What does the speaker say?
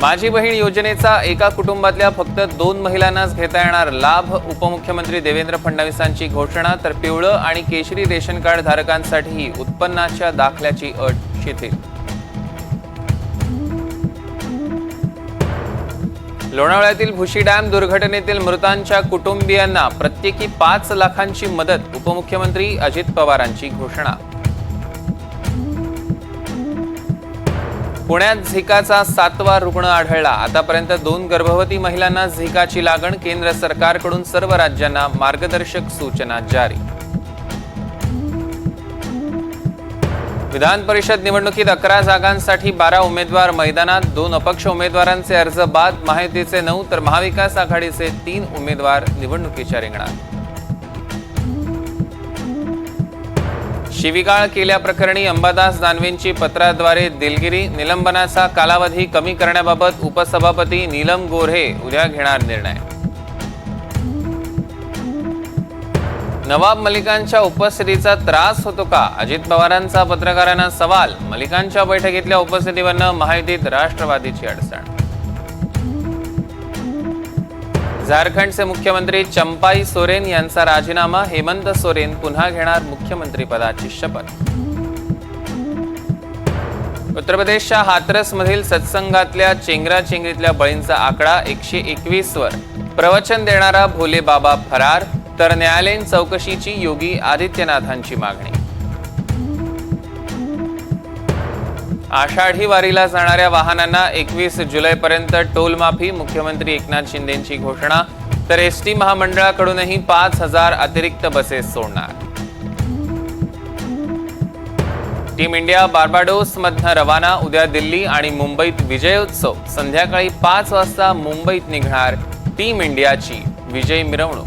माझी बहीण योजनेचा एका कुटुंबातल्या फक्त दोन महिलांनाच घेता येणार लाभ उपमुख्यमंत्री देवेंद्र फडणवीसांची घोषणा तर पिवळं आणि केशरी रेशन कार्ड धारकांसाठीही उत्पन्नाच्या दाखल्याची अट शिथिल. लोणावळ्यातील भुशी डॅम दुर्घटनेतील मृतांच्या कुटुंबियांना प्रत्येकी पाच लाखांची मदत उपमुख्यमंत्री अजित पवारांची घोषणा. पुण्यात झिकाचा सातवा रुग्ण आढळला. आतापर्यंत दोन गर्भवती महिलांना झिकाची लागण केंद्र सरकारकडून सर्व राज्यांना मार्गदर्शक सूचना जारी. विधान परिषद निवडणुकीत अकरा जागांसाठी बारा उमेदवार मैदानात दोन अपक्ष उमेदवारांचे अर्ज बाद माहितीचे नऊ तर महाविकास आघाडीचे तीन उमेदवार निवडणुकीच्या रिंगणात. शिविगाळ केल्याप्रकरणी अंबादास दानवेंची पत्राद्वारे दिलगिरी निलंबनाचा कालावधी कमी करण्याबाबत उपसभापती नीलम गोऱ्हे उद्या घेणार निर्णय. नवाब मलिकांच्या उपस्थितीचा त्रास होतो का? अजित पवारांचा पत्रकारांना सवाल मलिकांच्या बैठकीतल्या उपस्थितीवरनं माहितीत राष्ट्रवादीची अडचण. झारखंडचे मुख्यमंत्री चंपाई सोरेन यांचा राजीनामा हेमंत सोरेन पुन्हा घेणार मुख्यमंत्रीपदाची शपथ. उत्तर प्रदेशच्या हाथरसमधील सत्संगातल्या चेंगराचेंगरीतल्या बळींचा आकडा एकशे एकवीसवर प्रवचन देणारा भोले बाबा फरार तर न्यायालयीन चौकशीची योगी आदित्यनाथांची मागणी. आषाढी वारीला जाणाऱ्या वाहनांना एकवीस जुलैपर्यंत टोलमाफी मुख्यमंत्री एकनाथ शिंदेंची घोषणा तर एस टी महामंडळाकडूनही पाच हजार अतिरिक्त बसेस सोडणार. टीम इंडिया बार्बाडोस मधनं रवाना उद्या दिल्ली आणि मुंबईत विजयोत्सव. संध्याकाळी पाच वाजता मुंबईत निघणार टीम इंडियाची विजय मिरवणूक.